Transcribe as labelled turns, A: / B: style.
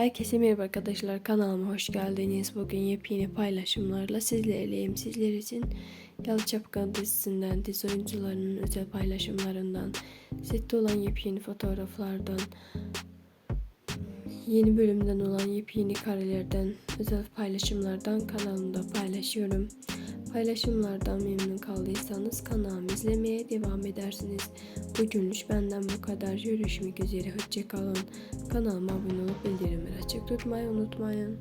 A: Herkese merhaba arkadaşlar kanalıma hoş geldiniz. Bugün yepyeni paylaşımlarla sizlerleyim. Sizler için Yalı Çapkın dizisinden, dizi oyuncularının özel paylaşımlarından, sette olan yepyeni fotoğraflardan, yeni bölümden olan yepyeni karelerden, özel paylaşımlardan kanalımda paylaşıyorum. Paylaşımlardan memnun kaldıysanız kanalımı izlemeye devam edersiniz. Bugünlük benden bu kadar. Görüşmek üzere. Hoşçakalın. Kanalıma abone olup bildirimleri açık tutmayı unutmayın.